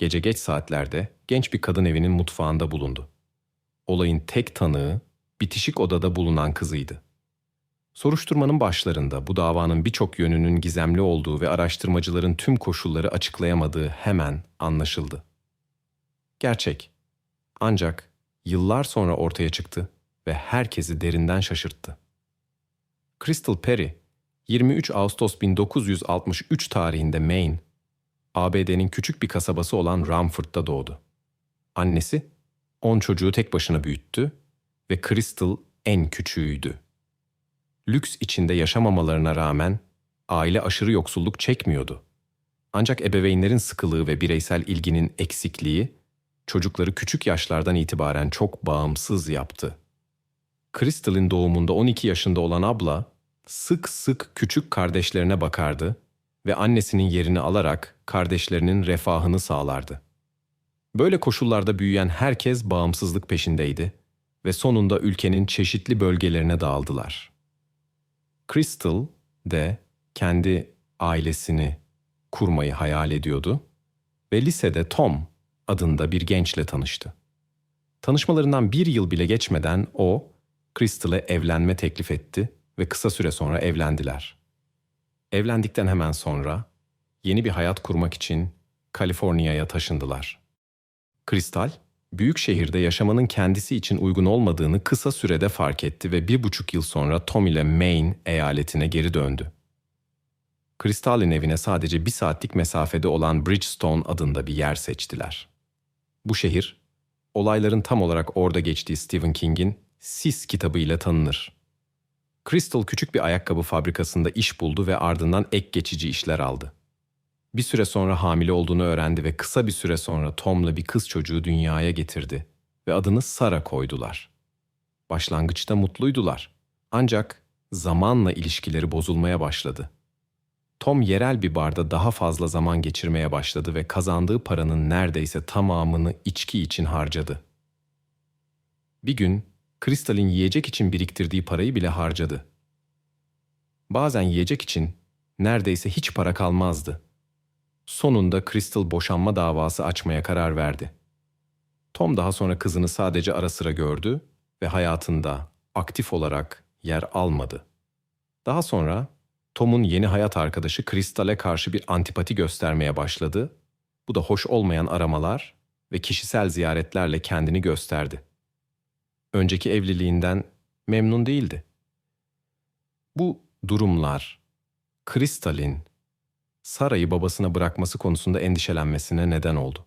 gece geç saatlerde genç bir kadın evinin mutfağında bulundu. Olayın tek tanığı bitişik odada bulunan kızıydı. Soruşturmanın başlarında bu davanın birçok yönünün gizemli olduğu ve araştırmacıların tüm koşulları açıklayamadığı hemen anlaşıldı. Gerçek. Ancak yıllar sonra ortaya çıktı ve herkesi derinden şaşırttı. Crystal Perry, 23 Ağustos 1963 tarihinde Maine, ABD'nin küçük bir kasabası olan Rumford'da doğdu. Annesi, 10 çocuğu tek başına büyüttü ve Crystal en küçüğüydü. Lüks içinde yaşamamalarına rağmen aile aşırı yoksulluk çekmiyordu. Ancak ebeveynlerin sıkılığı ve bireysel ilginin eksikliği çocukları küçük yaşlardan itibaren çok bağımsız yaptı. Crystal'in doğumunda 12 yaşında olan abla sık sık küçük kardeşlerine bakardı ve annesinin yerini alarak kardeşlerinin refahını sağlardı. Böyle koşullarda büyüyen herkes bağımsızlık peşindeydi ve sonunda ülkenin çeşitli bölgelerine dağıldılar. Crystal de kendi ailesini kurmayı hayal ediyordu ve lisede Tom adında bir gençle tanıştı. Tanışmalarından bir yıl bile geçmeden o, Crystal'e evlenme teklif etti ve kısa süre sonra evlendiler. Evlendikten hemen sonra yeni bir hayat kurmak için Kaliforniya'ya taşındılar. Crystal, büyük şehirde yaşamanın kendisi için uygun olmadığını kısa sürede fark etti ve bir buçuk yıl sonra Tom ile Maine eyaletine geri döndü. Crystal'in evine sadece bir saatlik mesafede olan Bridgestone adında bir yer seçtiler. Bu şehir, olayların tam olarak orada geçtiği Stephen King'in Sis kitabı ile tanınır. Crystal küçük bir ayakkabı fabrikasında iş buldu ve ardından ek geçici işler aldı. Bir süre sonra hamile olduğunu öğrendi ve kısa bir süre sonra Tom'la bir kız çocuğu dünyaya getirdi ve adını Sara koydular. Başlangıçta mutluydular. Ancak zamanla ilişkileri bozulmaya başladı. Tom yerel bir barda daha fazla zaman geçirmeye başladı ve kazandığı paranın neredeyse tamamını içki için harcadı. Bir gün Crystal'in yiyecek için biriktirdiği parayı bile harcadı. Bazen yiyecek için neredeyse hiç para kalmazdı. Sonunda Crystal boşanma davası açmaya karar verdi. Tom daha sonra kızını sadece ara sıra gördü ve hayatında aktif olarak yer almadı. Daha sonra Tom'un yeni hayat arkadaşı Crystal'e karşı bir antipati göstermeye başladı. Bu da hoş olmayan aramalar ve kişisel ziyaretlerle kendini gösterdi. Önceki evliliğinden memnun değildi. Bu durumlar Crystal'in Sara'yı babasına bırakması konusunda endişelenmesine neden oldu.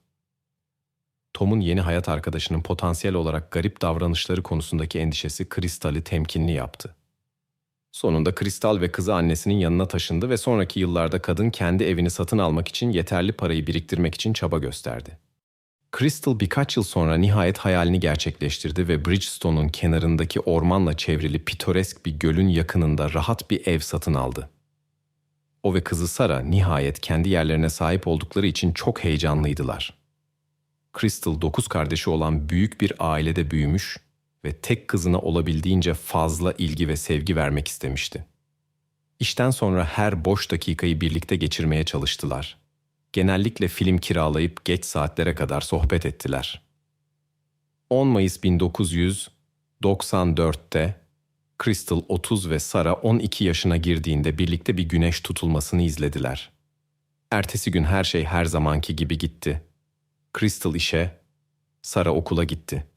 Tom'un yeni hayat arkadaşının potansiyel olarak garip davranışları konusundaki endişesi Kristal'i temkinli yaptı. Sonunda Kristal ve kızı annesinin yanına taşındı ve sonraki yıllarda kadın kendi evini satın almak için yeterli parayı biriktirmek için çaba gösterdi. Crystal birkaç yıl sonra nihayet hayalini gerçekleştirdi ve Bridgestone'un kenarındaki ormanla çevrili pitoresk bir gölün yakınında rahat bir ev satın aldı. O ve kızı Sara nihayet kendi yerlerine sahip oldukları için çok heyecanlıydılar. Crystal dokuz kardeşi olan büyük bir ailede büyümüş ve tek kızına olabildiğince fazla ilgi ve sevgi vermek istemişti. İşten sonra her boş dakikayı birlikte geçirmeye çalıştılar. Genellikle film kiralayıp geç saatlere kadar sohbet ettiler. 10 Mayıs 1994'te Crystal 30 ve Sara 12 yaşına girdiğinde birlikte bir güneş tutulmasını izlediler. Ertesi gün her şey her zamanki gibi gitti. Crystal işe, Sara okula gitti.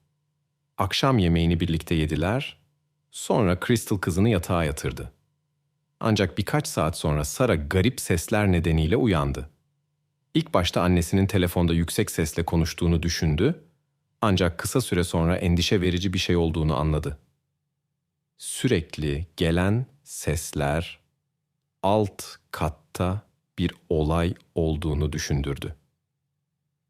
Akşam yemeğini birlikte yediler, sonra Crystal kızını yatağa yatırdı. Ancak birkaç saat sonra Sara garip sesler nedeniyle uyandı. İlk başta annesinin telefonda yüksek sesle konuştuğunu düşündü, ancak kısa süre sonra endişe verici bir şey olduğunu anladı sürekli gelen sesler alt katta bir olay olduğunu düşündürdü.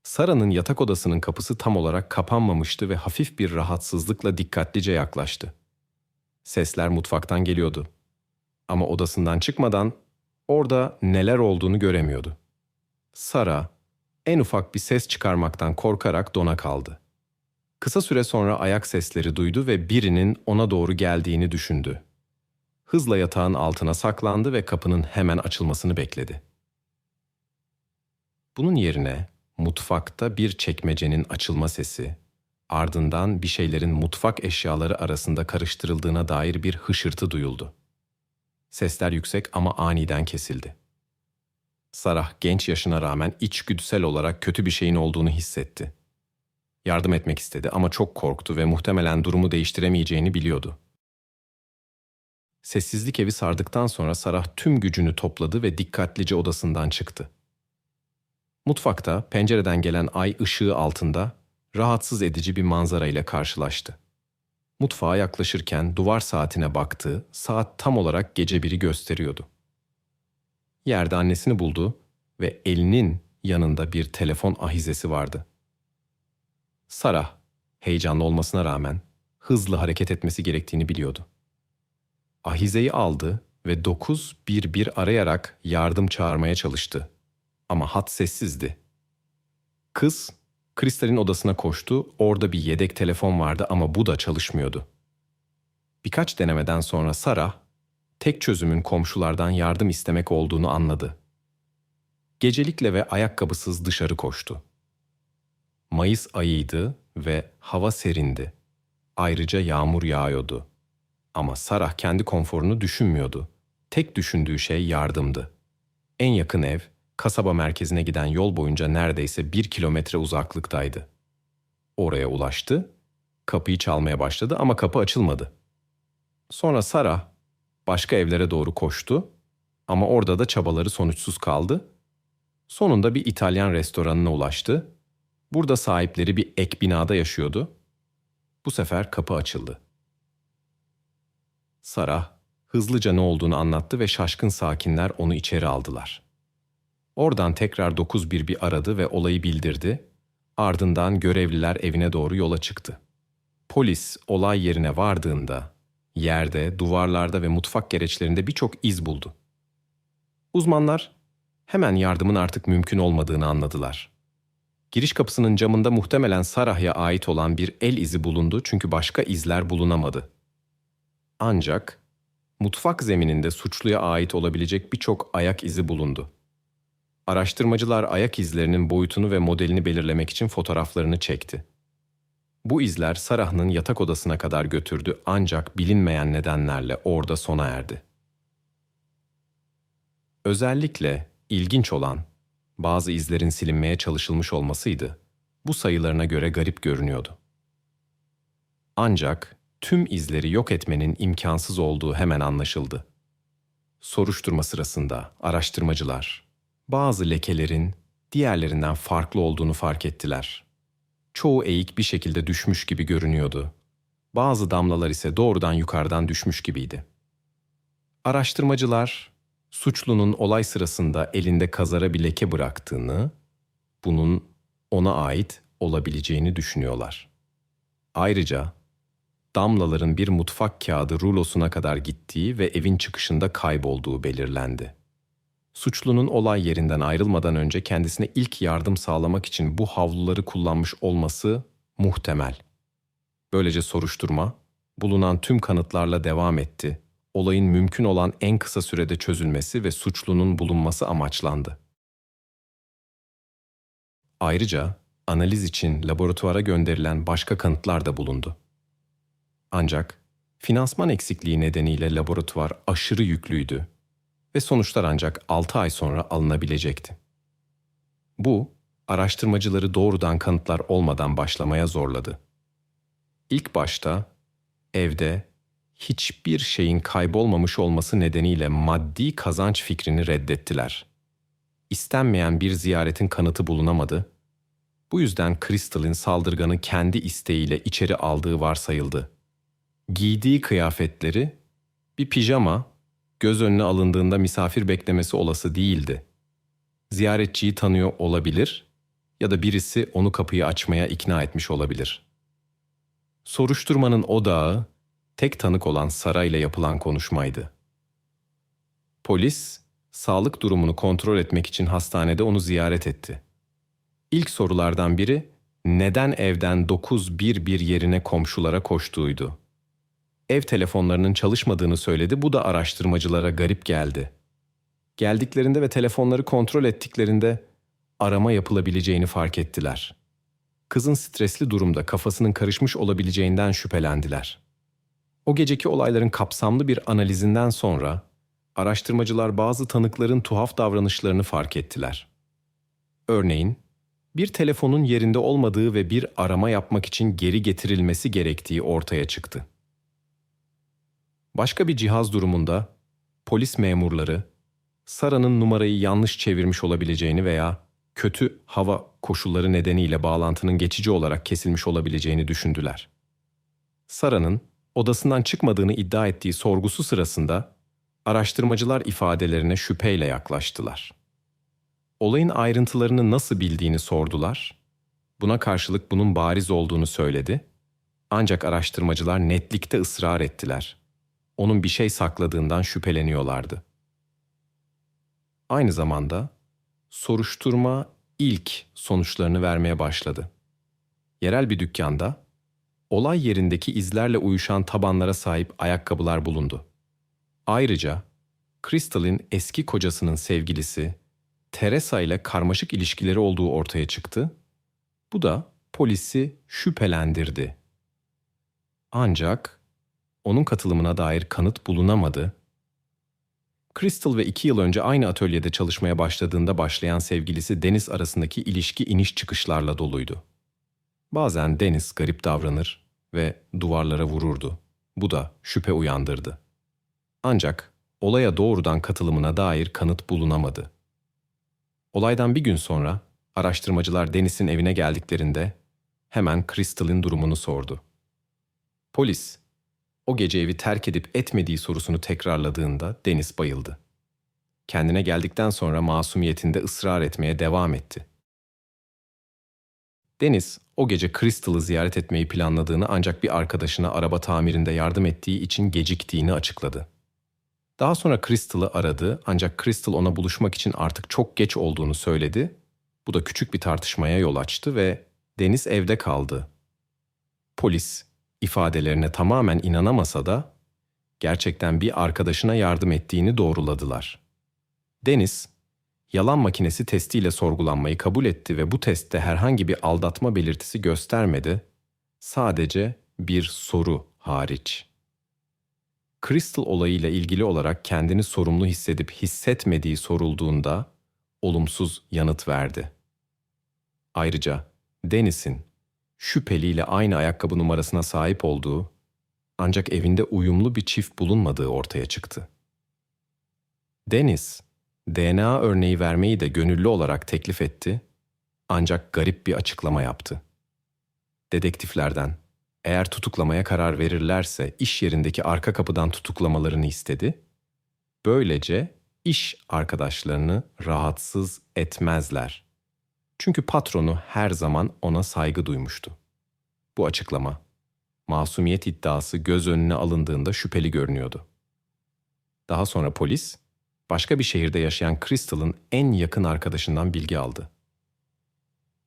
Sara'nın yatak odasının kapısı tam olarak kapanmamıştı ve hafif bir rahatsızlıkla dikkatlice yaklaştı. Sesler mutfaktan geliyordu. Ama odasından çıkmadan orada neler olduğunu göremiyordu. Sara en ufak bir ses çıkarmaktan korkarak dona kaldı. Kısa süre sonra ayak sesleri duydu ve birinin ona doğru geldiğini düşündü. Hızla yatağın altına saklandı ve kapının hemen açılmasını bekledi. Bunun yerine mutfakta bir çekmecenin açılma sesi, ardından bir şeylerin mutfak eşyaları arasında karıştırıldığına dair bir hışırtı duyuldu. Sesler yüksek ama aniden kesildi. Sarah genç yaşına rağmen içgüdüsel olarak kötü bir şeyin olduğunu hissetti. Yardım etmek istedi ama çok korktu ve muhtemelen durumu değiştiremeyeceğini biliyordu. Sessizlik evi sardıktan sonra Sarah tüm gücünü topladı ve dikkatlice odasından çıktı. Mutfakta pencereden gelen ay ışığı altında rahatsız edici bir manzara ile karşılaştı. Mutfağa yaklaşırken duvar saatine baktı, saat tam olarak gece biri gösteriyordu. Yerde annesini buldu ve elinin yanında bir telefon ahizesi vardı. Sarah, heyecanlı olmasına rağmen hızlı hareket etmesi gerektiğini biliyordu. Ahizeyi aldı ve 911 arayarak yardım çağırmaya çalıştı. Ama hat sessizdi. Kız, Kristal'in odasına koştu. Orada bir yedek telefon vardı ama bu da çalışmıyordu. Birkaç denemeden sonra Sarah, tek çözümün komşulardan yardım istemek olduğunu anladı. Gecelikle ve ayakkabısız dışarı koştu. Mayıs ayıydı ve hava serindi. Ayrıca yağmur yağıyordu. Ama Sarah kendi konforunu düşünmüyordu. Tek düşündüğü şey yardımdı. En yakın ev, kasaba merkezine giden yol boyunca neredeyse bir kilometre uzaklıktaydı. Oraya ulaştı, kapıyı çalmaya başladı ama kapı açılmadı. Sonra Sarah başka evlere doğru koştu ama orada da çabaları sonuçsuz kaldı. Sonunda bir İtalyan restoranına ulaştı. Burada sahipleri bir ek binada yaşıyordu. Bu sefer kapı açıldı. Sarah hızlıca ne olduğunu anlattı ve şaşkın sakinler onu içeri aldılar. Oradan tekrar 911 aradı ve olayı bildirdi. Ardından görevliler evine doğru yola çıktı. Polis olay yerine vardığında yerde, duvarlarda ve mutfak gereçlerinde birçok iz buldu. Uzmanlar hemen yardımın artık mümkün olmadığını anladılar. Giriş kapısının camında muhtemelen Sarah'ya ait olan bir el izi bulundu çünkü başka izler bulunamadı. Ancak mutfak zemininde suçluya ait olabilecek birçok ayak izi bulundu. Araştırmacılar ayak izlerinin boyutunu ve modelini belirlemek için fotoğraflarını çekti. Bu izler Sarah'ın yatak odasına kadar götürdü ancak bilinmeyen nedenlerle orada sona erdi. Özellikle ilginç olan bazı izlerin silinmeye çalışılmış olmasıydı. Bu sayılarına göre garip görünüyordu. Ancak tüm izleri yok etmenin imkansız olduğu hemen anlaşıldı. Soruşturma sırasında araştırmacılar bazı lekelerin diğerlerinden farklı olduğunu fark ettiler. Çoğu eğik bir şekilde düşmüş gibi görünüyordu. Bazı damlalar ise doğrudan yukarıdan düşmüş gibiydi. Araştırmacılar suçlunun olay sırasında elinde kazara bir leke bıraktığını, bunun ona ait olabileceğini düşünüyorlar. Ayrıca damlaların bir mutfak kağıdı rulosuna kadar gittiği ve evin çıkışında kaybolduğu belirlendi. Suçlunun olay yerinden ayrılmadan önce kendisine ilk yardım sağlamak için bu havluları kullanmış olması muhtemel. Böylece soruşturma bulunan tüm kanıtlarla devam etti. Olayın mümkün olan en kısa sürede çözülmesi ve suçlunun bulunması amaçlandı. Ayrıca analiz için laboratuvara gönderilen başka kanıtlar da bulundu. Ancak finansman eksikliği nedeniyle laboratuvar aşırı yüklüydü ve sonuçlar ancak 6 ay sonra alınabilecekti. Bu, araştırmacıları doğrudan kanıtlar olmadan başlamaya zorladı. İlk başta evde hiçbir şeyin kaybolmamış olması nedeniyle maddi kazanç fikrini reddettiler. İstenmeyen bir ziyaretin kanıtı bulunamadı. Bu yüzden Crystal'in saldırganı kendi isteğiyle içeri aldığı varsayıldı. Giydiği kıyafetleri bir pijama göz önüne alındığında misafir beklemesi olası değildi. Ziyaretçiyi tanıyor olabilir ya da birisi onu kapıyı açmaya ikna etmiş olabilir. Soruşturmanın odağı tek tanık olan Sara ile yapılan konuşmaydı. Polis, sağlık durumunu kontrol etmek için hastanede onu ziyaret etti. İlk sorulardan biri, neden evden 911 yerine komşulara koştuğuydu ev telefonlarının çalışmadığını söyledi. Bu da araştırmacılara garip geldi. Geldiklerinde ve telefonları kontrol ettiklerinde arama yapılabileceğini fark ettiler. Kızın stresli durumda kafasının karışmış olabileceğinden şüphelendiler. O geceki olayların kapsamlı bir analizinden sonra araştırmacılar bazı tanıkların tuhaf davranışlarını fark ettiler. Örneğin, bir telefonun yerinde olmadığı ve bir arama yapmak için geri getirilmesi gerektiği ortaya çıktı. Başka bir cihaz durumunda polis memurları Sara'nın numarayı yanlış çevirmiş olabileceğini veya kötü hava koşulları nedeniyle bağlantının geçici olarak kesilmiş olabileceğini düşündüler. Sara'nın odasından çıkmadığını iddia ettiği sorgusu sırasında araştırmacılar ifadelerine şüpheyle yaklaştılar. Olayın ayrıntılarını nasıl bildiğini sordular. Buna karşılık bunun bariz olduğunu söyledi. Ancak araştırmacılar netlikte ısrar ettiler. Onun bir şey sakladığından şüpheleniyorlardı. Aynı zamanda soruşturma ilk sonuçlarını vermeye başladı. Yerel bir dükkanda olay yerindeki izlerle uyuşan tabanlara sahip ayakkabılar bulundu. Ayrıca Crystal'in eski kocasının sevgilisi Teresa ile karmaşık ilişkileri olduğu ortaya çıktı. Bu da polisi şüphelendirdi. Ancak onun katılımına dair kanıt bulunamadı. Crystal ve iki yıl önce aynı atölyede çalışmaya başladığında başlayan sevgilisi Deniz arasındaki ilişki iniş çıkışlarla doluydu. Bazen Deniz garip davranır ve duvarlara vururdu. Bu da şüphe uyandırdı. Ancak olaya doğrudan katılımına dair kanıt bulunamadı. Olaydan bir gün sonra araştırmacılar Deniz'in evine geldiklerinde hemen Crystal'in durumunu sordu. Polis, o gece evi terk edip etmediği sorusunu tekrarladığında Deniz bayıldı. Kendine geldikten sonra masumiyetinde ısrar etmeye devam etti. Deniz, o gece Crystal'ı ziyaret etmeyi planladığını ancak bir arkadaşına araba tamirinde yardım ettiği için geciktiğini açıkladı. Daha sonra Crystal'ı aradı ancak Crystal ona buluşmak için artık çok geç olduğunu söyledi. Bu da küçük bir tartışmaya yol açtı ve Deniz evde kaldı. Polis ifadelerine tamamen inanamasa da gerçekten bir arkadaşına yardım ettiğini doğruladılar. Deniz, yalan makinesi testiyle sorgulanmayı kabul etti ve bu testte herhangi bir aldatma belirtisi göstermedi, sadece bir soru hariç. Crystal olayıyla ilgili olarak kendini sorumlu hissedip hissetmediği sorulduğunda olumsuz yanıt verdi. Ayrıca Dennis'in şüpheliyle aynı ayakkabı numarasına sahip olduğu ancak evinde uyumlu bir çift bulunmadığı ortaya çıktı. Dennis, DNA örneği vermeyi de gönüllü olarak teklif etti ancak garip bir açıklama yaptı. Dedektiflerden eğer tutuklamaya karar verirlerse iş yerindeki arka kapıdan tutuklamalarını istedi. Böylece iş arkadaşlarını rahatsız etmezler. Çünkü patronu her zaman ona saygı duymuştu. Bu açıklama, masumiyet iddiası göz önüne alındığında şüpheli görünüyordu. Daha sonra polis, başka bir şehirde yaşayan Crystal'ın en yakın arkadaşından bilgi aldı.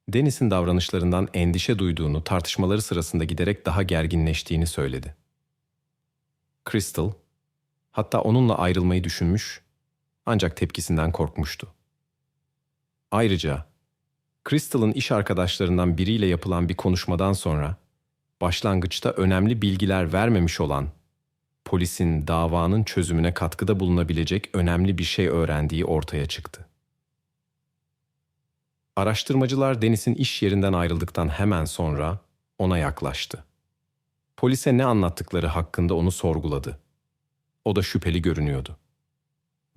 Dennis'in davranışlarından endişe duyduğunu tartışmaları sırasında giderek daha gerginleştiğini söyledi. Crystal, hatta onunla ayrılmayı düşünmüş ancak tepkisinden korkmuştu. Ayrıca Crystal'ın iş arkadaşlarından biriyle yapılan bir konuşmadan sonra başlangıçta önemli bilgiler vermemiş olan polisin davanın çözümüne katkıda bulunabilecek önemli bir şey öğrendiği ortaya çıktı. Araştırmacılar Deniz'in iş yerinden ayrıldıktan hemen sonra ona yaklaştı. Polise ne anlattıkları hakkında onu sorguladı. O da şüpheli görünüyordu.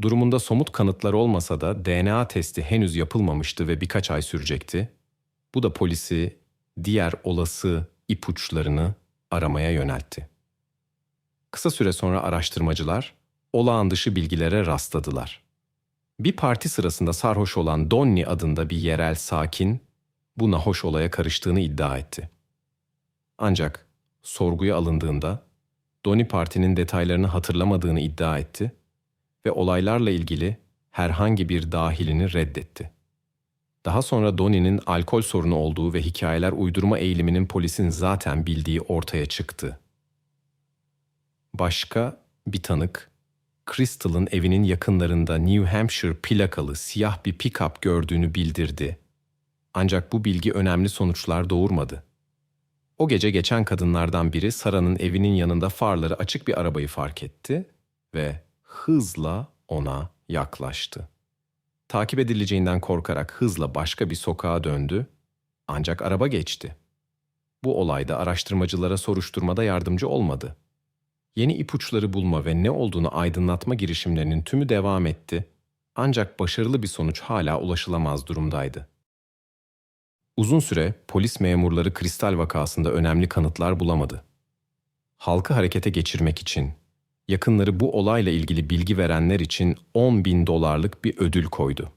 Durumunda somut kanıtlar olmasa da DNA testi henüz yapılmamıştı ve birkaç ay sürecekti. Bu da polisi diğer olası ipuçlarını aramaya yöneltti. Kısa süre sonra araştırmacılar olağan dışı bilgilere rastladılar. Bir parti sırasında sarhoş olan Donny adında bir yerel sakin bu nahoş olaya karıştığını iddia etti. Ancak sorguya alındığında Donny partinin detaylarını hatırlamadığını iddia etti ve olaylarla ilgili herhangi bir dahilini reddetti. Daha sonra Donnie'nin alkol sorunu olduğu ve hikayeler uydurma eğiliminin polisin zaten bildiği ortaya çıktı. Başka bir tanık, Crystal'ın evinin yakınlarında New Hampshire plakalı siyah bir pick-up gördüğünü bildirdi Ancak bu bilgi önemli sonuçlar doğurmadı. O gece geçen kadınlardan biri Sara'nın evinin yanında farları açık bir arabayı fark etti ve hızla ona yaklaştı. Takip edileceğinden korkarak hızla başka bir sokağa döndü ancak araba geçti. Bu olayda araştırmacılara soruşturmada yardımcı olmadı. Yeni ipuçları bulma ve ne olduğunu aydınlatma girişimlerinin tümü devam etti ancak başarılı bir sonuç hala ulaşılamaz durumdaydı. Uzun süre polis memurları kristal vakasında önemli kanıtlar bulamadı. Halkı harekete geçirmek için, yakınları bu olayla ilgili bilgi verenler için 10 bin dolarlık bir ödül koydu.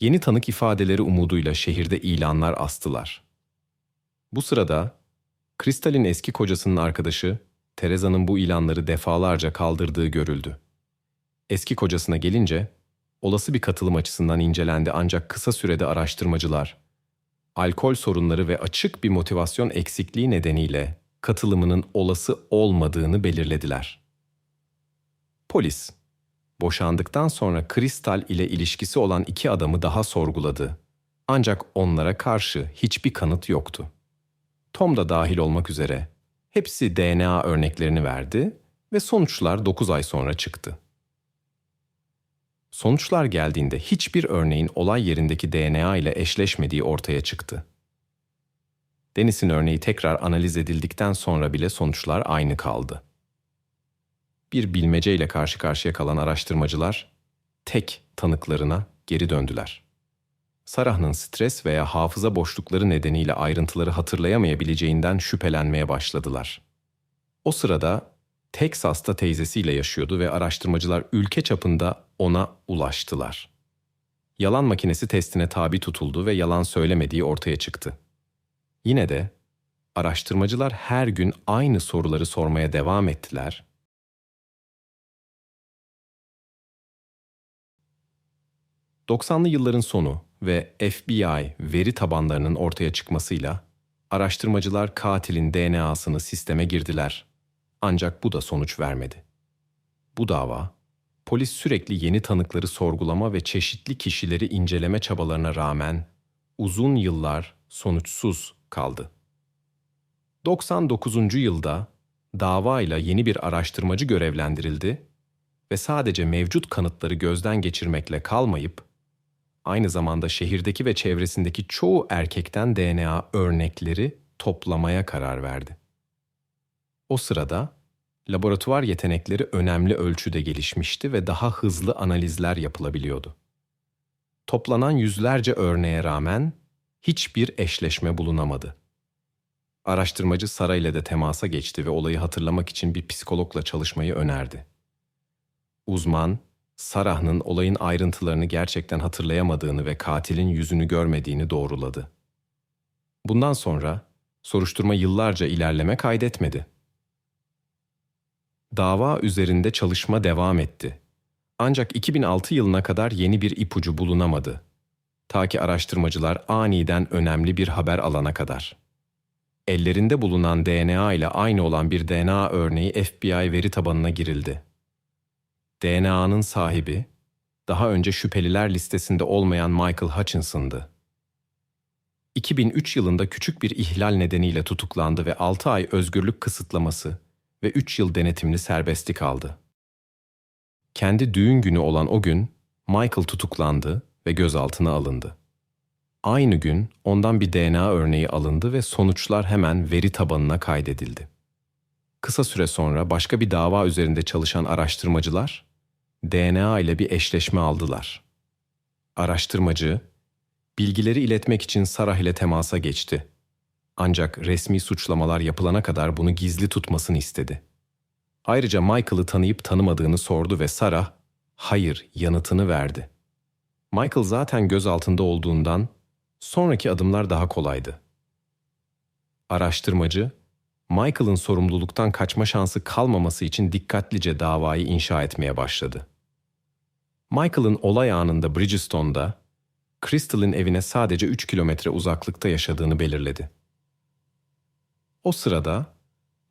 Yeni tanık ifadeleri umuduyla şehirde ilanlar astılar. Bu sırada Kristal'in eski kocasının arkadaşı Tereza'nın bu ilanları defalarca kaldırdığı görüldü. Eski kocasına gelince olası bir katılım açısından incelendi ancak kısa sürede araştırmacılar alkol sorunları ve açık bir motivasyon eksikliği nedeniyle katılımının olası olmadığını belirlediler. Polis, boşandıktan sonra Kristal ile ilişkisi olan iki adamı daha sorguladı. Ancak onlara karşı hiçbir kanıt yoktu. Tom da dahil olmak üzere hepsi DNA örneklerini verdi ve sonuçlar 9 ay sonra çıktı. Sonuçlar geldiğinde hiçbir örneğin olay yerindeki DNA ile eşleşmediği ortaya çıktı. Dennis'in örneği tekrar analiz edildikten sonra bile sonuçlar aynı kaldı. Bir bilmeceyle karşı karşıya kalan araştırmacılar tek tanıklarına geri döndüler. Sarah'ın stres veya hafıza boşlukları nedeniyle ayrıntıları hatırlayamayabileceğinden şüphelenmeye başladılar. O sırada Teksas'ta teyzesiyle yaşıyordu ve araştırmacılar ülke çapında ona ulaştılar. Yalan makinesi testine tabi tutuldu ve yalan söylemediği ortaya çıktı. Yine de araştırmacılar her gün aynı soruları sormaya devam ettiler. ...90'lı yılların sonu ve FBI veri tabanlarının ortaya çıkmasıyla araştırmacılar katilin DNA'sını sisteme girdiler ancak bu da sonuç vermedi. Bu dava, polis sürekli yeni tanıkları sorgulama ve çeşitli kişileri inceleme çabalarına rağmen uzun yıllar sonuçsuz kaldı. 99. yılda davayla yeni bir araştırmacı görevlendirildi ve sadece mevcut kanıtları gözden geçirmekle kalmayıp aynı zamanda şehirdeki ve çevresindeki çoğu erkekten DNA örnekleri toplamaya karar verdi. O sırada laboratuvar yetenekleri önemli ölçüde gelişmişti ve daha hızlı analizler yapılabiliyordu. Toplanan yüzlerce örneğe rağmen hiçbir eşleşme bulunamadı. Araştırmacı Sara ile de temasa geçti ve olayı hatırlamak için bir psikologla çalışmayı önerdi. Uzman, Sarah'ın olayın ayrıntılarını gerçekten hatırlayamadığını ve katilin yüzünü görmediğini doğruladı. Bundan sonra soruşturma yıllarca ilerleme kaydetmedi. Dava üzerinde çalışma devam etti. Ancak 2006 yılına kadar yeni bir ipucu bulunamadı. Ta ki araştırmacılar aniden önemli bir haber alana kadar. Ellerinde bulunan DNA ile aynı olan bir DNA örneği FBI veri tabanına girildi. DNA'nın sahibi, daha önce şüpheliler listesinde olmayan Michael Hutchinson'dı. 2003 yılında küçük bir ihlal nedeniyle tutuklandı ve 6 ay özgürlük kısıtlaması ve 3 yıl denetimli serbestlik aldı. Kendi düğün günü olan o gün Michael tutuklandı ve gözaltına alındı. Aynı gün ondan bir DNA örneği alındı ve sonuçlar hemen veri tabanına kaydedildi. Kısa süre sonra başka bir dava üzerinde çalışan araştırmacılar DNA ile bir eşleşme aldılar. Araştırmacı bilgileri iletmek için Sarah ile temasa geçti ancak resmi suçlamalar yapılana kadar bunu gizli tutmasını istedi. Ayrıca Michael'ı tanıyıp tanımadığını sordu ve Sarah, hayır yanıtını verdi. Michael zaten gözaltında olduğundan sonraki adımlar daha kolaydı. Araştırmacı, Michael'ın sorumluluktan kaçma şansı kalmaması için dikkatlice davayı inşa etmeye başladı. Michael'ın olay anında Bridgestone'da, Crystal'in evine sadece 3 kilometre uzaklıkta yaşadığını belirledi. O sırada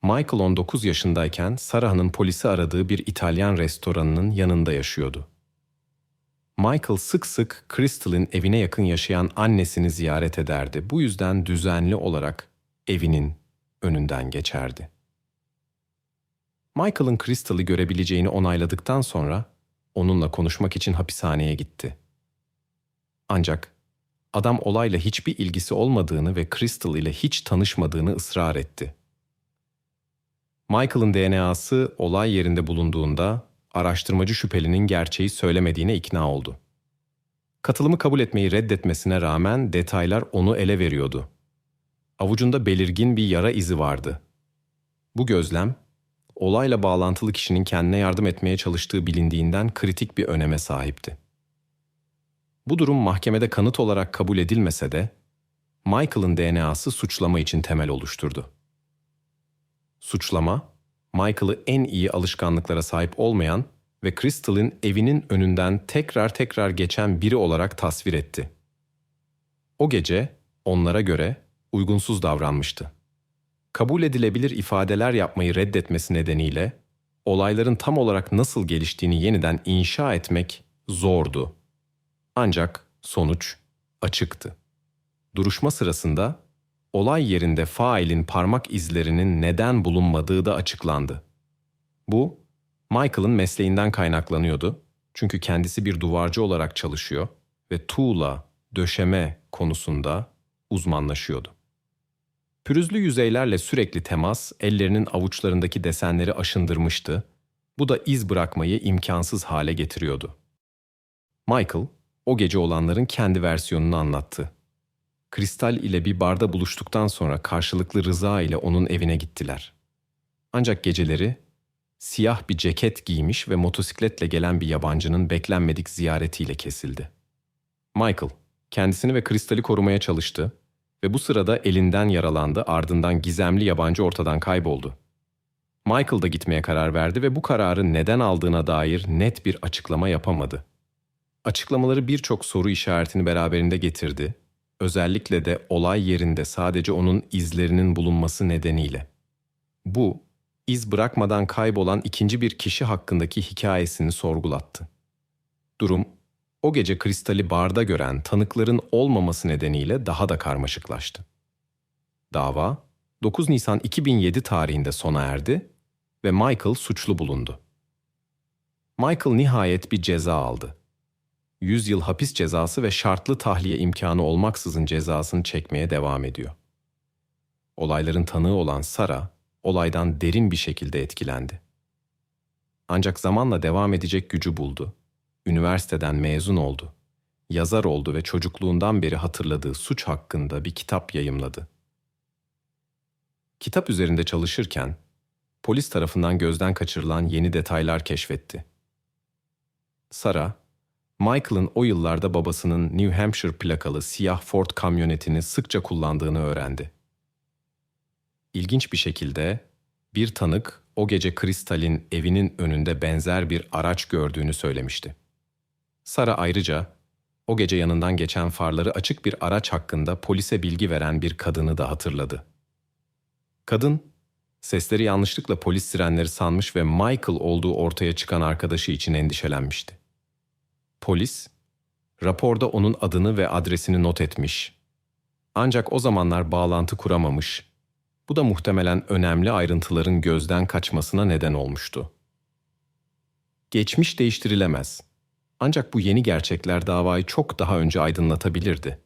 Michael 19 yaşındayken Sarah'ın polisi aradığı bir İtalyan restoranının yanında yaşıyordu. Michael sık sık Crystal'in evine yakın yaşayan annesini ziyaret ederdi. Bu yüzden düzenli olarak evinin önünden geçerdi. Michael'ın Crystal'ı görebileceğini onayladıktan sonra onunla konuşmak için hapishaneye gitti. Ancak adam olayla hiçbir ilgisi olmadığını ve Crystal ile hiç tanışmadığını ısrar etti. Michael'ın DNA'sı olay yerinde bulunduğunda araştırmacı şüphelinin gerçeği söylemediğine ikna oldu. Katılımı kabul etmeyi reddetmesine rağmen detaylar onu ele veriyordu. Avucunda belirgin bir yara izi vardı. Bu gözlem, olayla bağlantılı kişinin kendine yardım etmeye çalıştığı bilindiğinden kritik bir öneme sahipti. Bu durum mahkemede kanıt olarak kabul edilmese de Michael'ın DNA'sı suçlama için temel oluşturdu. Suçlama, Michael'ı en iyi alışkanlıklara sahip olmayan ve Crystal'in evinin önünden tekrar tekrar geçen biri olarak tasvir etti. O gece onlara göre uygunsuz davranmıştı. Kabul edilebilir ifadeler yapmayı reddetmesi nedeniyle olayların tam olarak nasıl geliştiğini yeniden inşa etmek zordu. Ancak sonuç açıktı. Duruşma sırasında olay yerinde failin parmak izlerinin neden bulunmadığı da açıklandı. Bu, Michael'ın mesleğinden kaynaklanıyordu. Çünkü kendisi bir duvarcı olarak çalışıyor ve tuğla, döşeme konusunda uzmanlaşıyordu. Pürüzlü yüzeylerle sürekli temas ellerinin avuçlarındaki desenleri aşındırmıştı. Bu da iz bırakmayı imkansız hale getiriyordu. Michael, o gece olanların kendi versiyonunu anlattı. Kristal ile bir barda buluştuktan sonra karşılıklı rıza ile onun evine gittiler. Ancak geceleri siyah bir ceket giymiş ve motosikletle gelen bir yabancının beklenmedik ziyaretiyle kesildi. Michael, kendisini ve Kristal'i korumaya çalıştı ve bu sırada elinden yaralandı ardından gizemli yabancı ortadan kayboldu. Michael da gitmeye karar verdi ve bu kararı neden aldığına dair net bir açıklama yapamadı. Açıklamaları birçok soru işaretini beraberinde getirdi. Özellikle de olay yerinde sadece onun izlerinin bulunması nedeniyle. Bu, iz bırakmadan kaybolan ikinci bir kişi hakkındaki hikayesini sorgulattı. Durum, o gece kristali barda gören tanıkların olmaması nedeniyle daha da karmaşıklaştı. Dava, 9 Nisan 2007 tarihinde sona erdi ve Michael suçlu bulundu. Michael nihayet bir ceza aldı. 100 yıl hapis cezası ve şartlı tahliye imkanı olmaksızın cezasını çekmeye devam ediyor. Olayların tanığı olan Sara, olaydan derin bir şekilde etkilendi. Ancak zamanla devam edecek gücü buldu. Üniversiteden mezun oldu. Yazar oldu ve çocukluğundan beri hatırladığı suç hakkında bir kitap yayımladı. Kitap üzerinde çalışırken polis tarafından gözden kaçırılan yeni detaylar keşfetti. Sara, Michael'ın o yıllarda babasının New Hampshire plakalı siyah Ford kamyonetini sıkça kullandığını öğrendi. İlginç bir şekilde bir tanık o gece Kristal'in evinin önünde benzer bir araç gördüğünü söylemişti. Sara ayrıca o gece yanından geçen farları açık bir araç hakkında polise bilgi veren bir kadını da hatırladı. Kadın, sesleri yanlışlıkla polis sirenleri sanmış ve Michael olduğu ortaya çıkan arkadaşı için endişelenmişti. Polis, raporda onun adını ve adresini not etmiş. Ancak o zamanlar bağlantı kuramamış. Bu da muhtemelen önemli ayrıntıların gözden kaçmasına neden olmuştu. Geçmiş değiştirilemez. Ancak bu yeni gerçekler davayı çok daha önce aydınlatabilirdi.